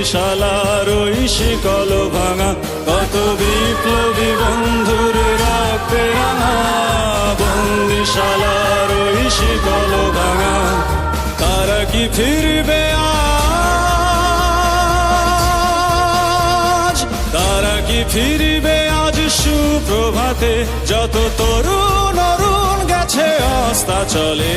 বন্দিশালার ওই শিকল ভাঙা, কত বিপ্লবী বন্ধুর রক্তে রাঙা। বন্দিশালার ওই শিকল ভাঙা, তারা কি ফিরবে আজ? তারা কি ফিরবে আজ সুপ্রভাতে? যত তরুণ অরুণ গেছে অস্তা চলে।